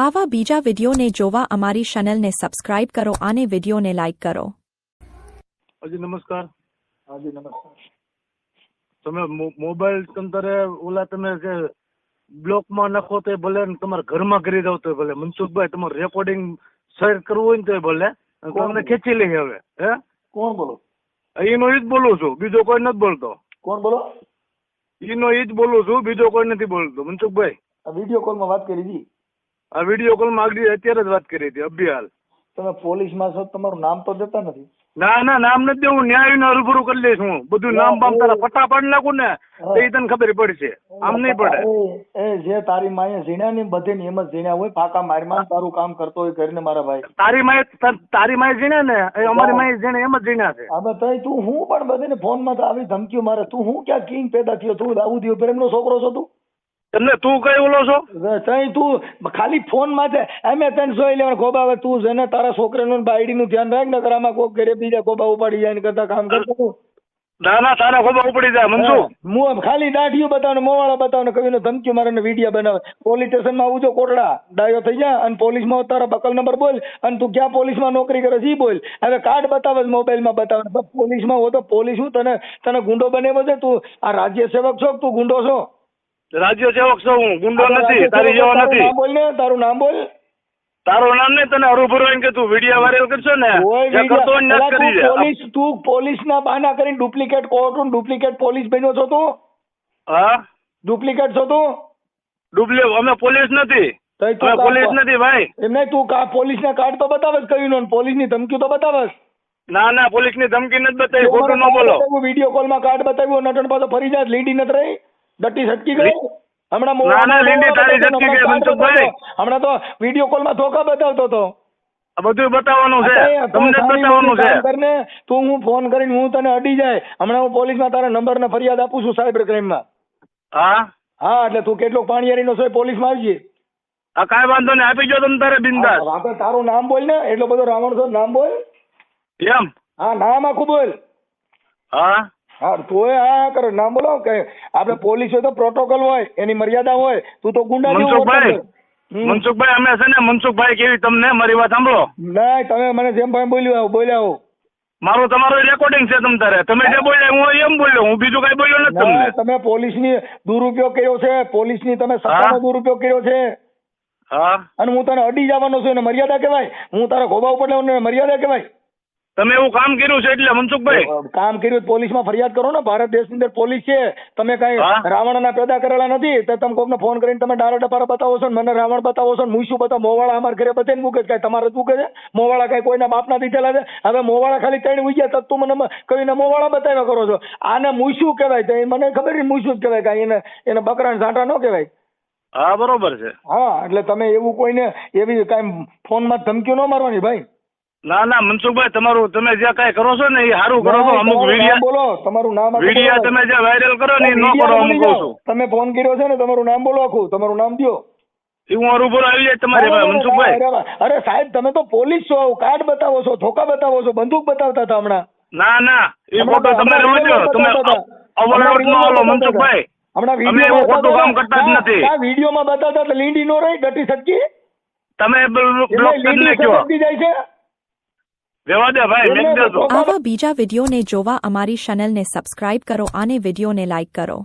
આવા બીજા વિડીયોને જોવા અમારી ચેનલને સબસ્ક્રાઇબ કરો અને વિડીયોને લાઇક કરો. હાજી નમસ્કાર. હાજી નમસ્કાર. તમે મોબાઈલ તંતરે ઓલા તમે કે બ્લોકમાં નાખો તો ભલે ને તમારા ઘરમાં કરી દો તો ભલે. મનસુખભાઈ તમારે રેકોર્ડિંગ શેર કરવું હોય ને તો ભલે. તમને ખેંચી લઈએ હવે હે? કોણ બોલો? એનો ઈ જ બોલું છું બીજો કોઈ નથી બોલતો. કોણ બોલો? ઈનો ઈ જ બોલું છું બીજો કોઈ નથી બોલતો. મનસુખભાઈ. આ વીડિયો કોલમાં વાત કરી હતી આ વીડિયો કોલ આગળ અત્યારે જ વાત કરી હતી અભિહાલ તમે પોલીસમાં છો તમારું નામ તો દેતા નથી. ના ના નામ નથી દેવું ન્યાય રૂબરૂ કરી લઈશ હું. બધું નામ બામ તારા પાડી નાખું ને તો એ તને ખબર પડશે. આમ નહીં પડે. એ જે તારી માએ ઝીણ્યા ને બધે નિયમ ઝીણ્યા હોય ફાકા મારમાં તારું કામ કરતો હોય કરીને મારા ભાઈ. તારી માએ તારી માએ ઝીણ્યા ને એ અમારી માએ જીણે એમ જ જીણ્યા છે. હવે તઈ તું હું પણ બધે ફોનમાં તો આવી ધમકીઓ મારે તું હું ક્યાં કિંગ પેદા થયો તું દાઉદી પ્રેમનો છોકરો છો તું? તમને તું કઈ ઓલો છો? તઈ તું ખાલી ફોનમાં છે એમ તને જોઈ લેવાનું ખોબા હવે તું છે ને તારા છોકરાનું બાયડી નું ધ્યાન રાખ ને આમાં કોક ઘરે બીજા ખોબા ઉપાડી જાય ને કરતા કામ કરતો ના ના તારા ખોબા ઉપડી જાય મનસુખ. મું ખાલી દાઢીઓ બતાવને મોવાળા બતાવને કવિનો ધમકી મારે ને વીડિયો બનાવે. પોલીસ સ્ટેશનમાં આવજો કોટડા ડાયો થઈ જા અને પોલીસમાં તારા બકલ નંબર બોલ અને તું ક્યાં પોલીસમાં નોકરી કરે છે બોલ. હવે કાર્ડ બતાવે મોબાઈલમાં બતાવે પોલીસમાં હો તો પોલીસ હું તને તને ગુંડો બનાવ્યો છે? તું આ રાજ્ય સેવક છો તું ગુંડો છો? રાજ્ય સેવક છું હું ગુંડો નથી તારી જેવો નથી. બોલ ને તારું નામ બોલ. તારું નામ ને તને હરુભરું એમ કે તું વીડિયો વાયરલ કરશો ને જે કરતો ને કરી દે. પોલીસ તું પોલીસ ના બહાના કરીને ડુપ્લિકેટ કોર્ટ ડુપ્લિકેટ પોલીસ બન્યો છો તું? હા? ડુપ્લિકેટ છો તું? ડુપ્લે અમે પોલીસ નથી. અમે પોલીસ નથી ભાઈ. એમને તું કા પોલીસના કાર્ડ તો બતાવે જ કયું પોલીસ પોલીસની ધમકી તો બતાવે ના ના પોલીસની ધમકી નથી બતાવી ખોટું ન બોલો. વીડિયો કોલમાં કાર્ડ બતાવ્યું નટણ પાછો ફરી જાય લીડી નથી રહી. ડટ્ટી છટકી ગઈ હમણાં ના, ના, લીંડી તારી હમણાં તો વીડિયો કોલમાં ધોકા બતાવતો હતો. બધું બતાવવાનું છે. તમને બતાવવાનું છે. કરને. તું હું ફોન કરીને હું તને અડી જાય. હમણાં હું પોલીસમાં તારા નંબર ને ફરિયાદ આપું છું સાયબર ક્રાઇમમાં હા? હા એટલે તું કેટલો પાણીયારીનો છે પોલીસ પોલીસમાં આવજે. આ કાંઈ વાંધો નહીં. આપી જો તમે તારે બિંદાસ. આપણે તારું નામ બોલ ને. એટલો બધો રાવણ છો નામ બોલ. એમ? હા નામ આખું બોલ. હા? હા તોય હા કરે ના બોલો કે આપણે પોલીસ હોય તો પ્રોટોકોલ હોય એની મર્યાદા હોય તું તો ગુંડા મનસુખભાઈ મનસુખભાઈ અમે છે ને મનસુખભાઈ કેવી તમને મારી વાત સાંભળો? ના તમે મને જેમ ભાઈ બોલ્યો આવું બોલ્યા મારું તમારું રેકોર્ડિંગ છે તમ તારે. તમે જે બોલ્યા હું એમ બોલ્યો. હું બીજું કઈ બોલ્યો નથી ના તમને. તમે પોલીસની દુરુપયોગ કર્યો છે. પોલીસની તમે સત્તાનો દુરુપયોગ કર્યો છે. હા. અને હું તને અડી જવાનો છું એને મર્યાદા કહેવાય. હું તારા ખોબા ઉપર લેવાનું મર્યાદા કહેવાય. તમે એવું કામ કર્યું છે એટલે મનસુખભાઈ? કામ કર્યું પોલીસમાં ફરિયાદ કરો ને. ભારત દેશની અંદર પોલીસ છે. તમે કઈ? રાવણના પેદા કરેલા નથી તો તમે કોકને ફોન કરીને તમે ડારા ડપારા બતાવો છો મને રાવણ બતાવો છો હું શું બતાવો? મોવાળા અમારા ઘરે બધાને મૂકે છે. તમારે મૂકે છે મોવાળા કઈ કોઈના બાપના દીધેલા છે? હવે મોવાળા ખાલી ત્રણ ઉગ્યા તો તું મને કહીને મોવાળા બતાવ્યા કરો છો? આને મૂસું કહેવાય? તો મને ખબર નહીં મૂસું જ કહેવાય? કાંઈ એને એને બકરાને ઝાંટા ન કહેવાય? હા બરોબર છે. હા એટલે તમે એવું કોઈને એવી કાંઈ ફોનમાં ધમકીઓ ન મારવાની ભાઈ. ના ના મનસુખભાઈ તમારું તમે જે કઈ કરો છો ને એ સારું કરો છો અમુક તમારું બોલો તમારું નામ આખું તમે જે વાયરલ કરો ને એ ન કરો અમુક કહું છું તમે ફોન કર્યો છે ને તમારું નામ બોલો આખું તમારું નામ દો એ હું રૂબરૂ આવી જાય તમારી મનસુખભાઈ. અરે, સાહેબ તમે તો પોલીસ છો કાર્ડ બતાવો છો ધોકા બતાવો છો બંદૂક બતાવતા હતા હમણાં. ના ના એ ફોટો તમે હમણાં તમે બતાવતા નો video મનસુખભાઈ. હમણાં અમે વીડિયો એવું ખોટું કામ કરતા જ નથી. આ વિડીયોમાં બતાવતા લીંડી નો રહી ડટી સટકી. તમે બ્લોક કરી નાખ્યો જાય છે રેવા દે ભાઈ એમને મેક દેજો તો- આવા બીજા વિડીયોને જોવા અમારી ચેનલને સબસ્ક્રાઇબ કરો અને વિડીયોને લાઇક કરો.